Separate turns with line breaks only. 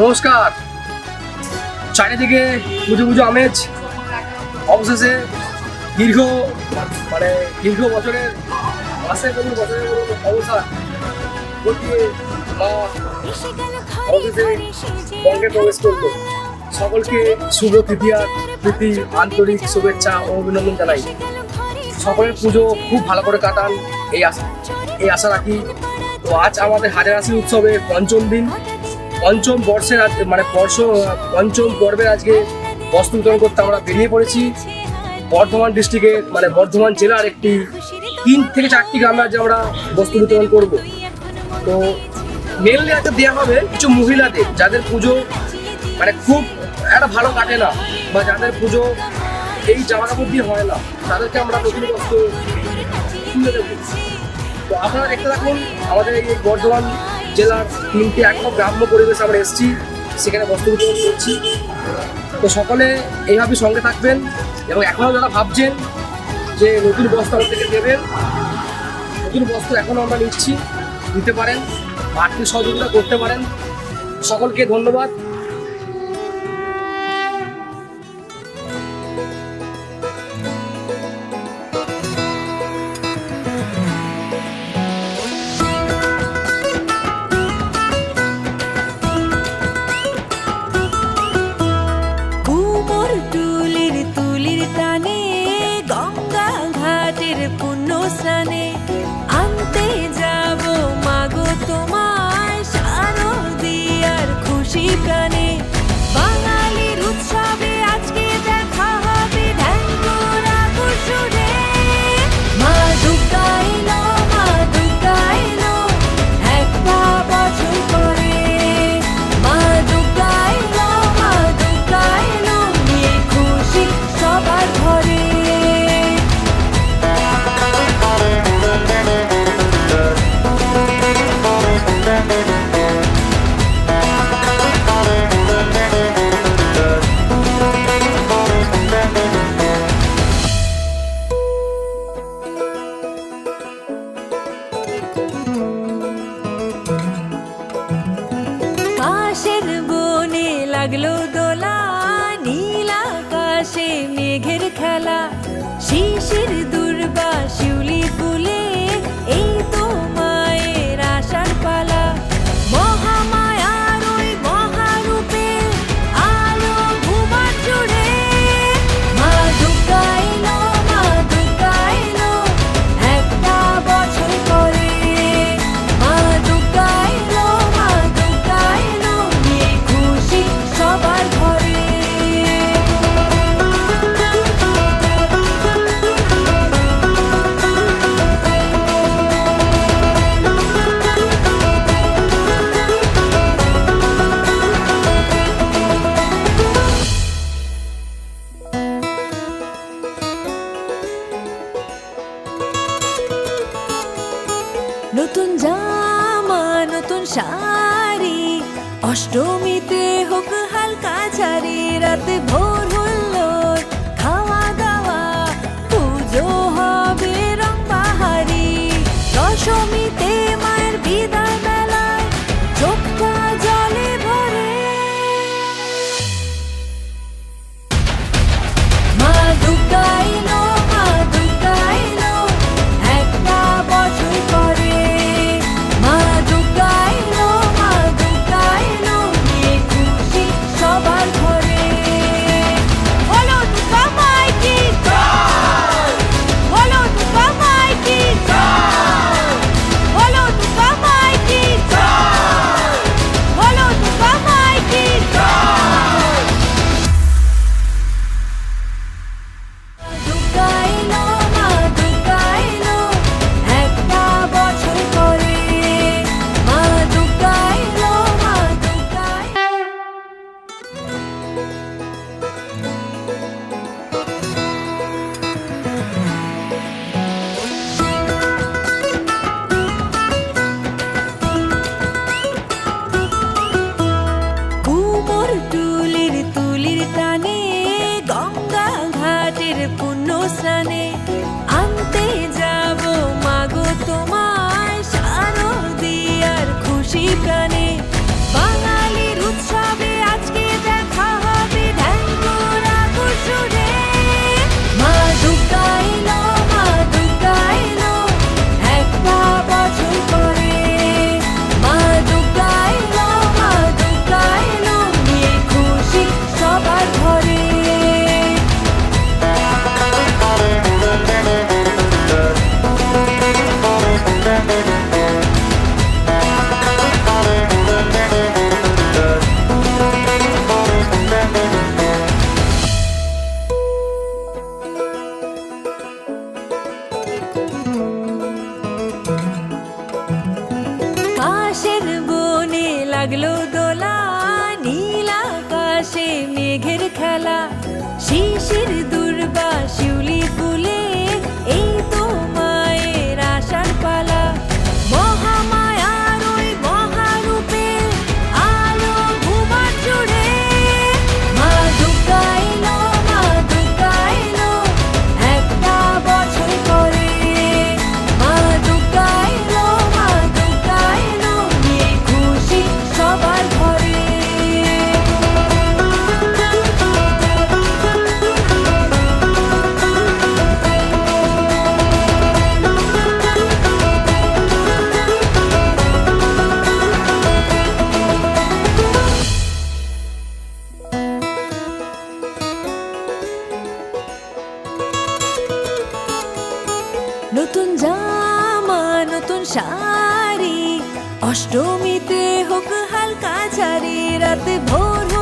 নমস্কার। চারিদিকে পুজো পুজো আমেজ। অবশেষে দীর্ঘ মানে দীর্ঘ বছরের মাসে বলুন বছরের ঘটিয়ে মা বঙ্গে প্রবেশ সকলকে শুভ তৃতীয়ার প্রীতি, আন্তরিক শুভেচ্ছা ও অভিনন্দন জানাই। সকলের পুজো খুব ভালো করে কাটান, এই আশা এই আশা রাখি। তো আজ আমাদের হাজার আশি উৎসবের পঞ্চম দিন। পঞ্চম বর্ষের আজ মানে বর্ষ পঞ্চম পর্বের আজকে বস্ত্র বিতরণ করতে আমরা বেরিয়ে পড়েছি। বর্ধমান ডিস্ট্রিক্টের মানে বর্ধমান জেলার একটি তিন থেকে চারটি গ্রামে আজ আমরা বস্ত্র বিতরণ করব। তো মেনলি আজকে দেওয়া হবে কিছু মহিলাদের, যাদের পুজো মানে খুব একটা ভালো কাটে না বা যাদের পুজো এই জামা কাপড় দিয়ে হয় না, তাদেরকে আমরা নতুন বস্ত্র তুলে দেবো। তো আপনারা দেখতে থাকুন, আমাদের এই বর্ধমান জেলার তিনটি একদম গ্রাম্য পরিবেশ আমরা এসেছি, সেখানে বস্ত্র বিতরণ করছি। তো সকলে এইভাবে সঙ্গে থাকবেন এবং এখনও যারা ভাবছেন যে নতুন বস্ত্র আমাদেরকে দেবেন নতুন বস্ত্র এখনও আমরা নিচ্ছি দিতে পারেন আর্থিক সহযোগিতা করতে পারেন। সকলকে ধন্যবাদ।
পুণ্য স্নানে আনতে যাব মাগো তোমায় মেঘের খেলা ঝাড়ি রাতে ভোর gonna কালো দোলা নীলা কাশে মেঘের খেলা শিশির নতুন জামা নতুন শাড়ি অষ্টমীতে হোক হালকা ঝাড়ি রাতে ভোর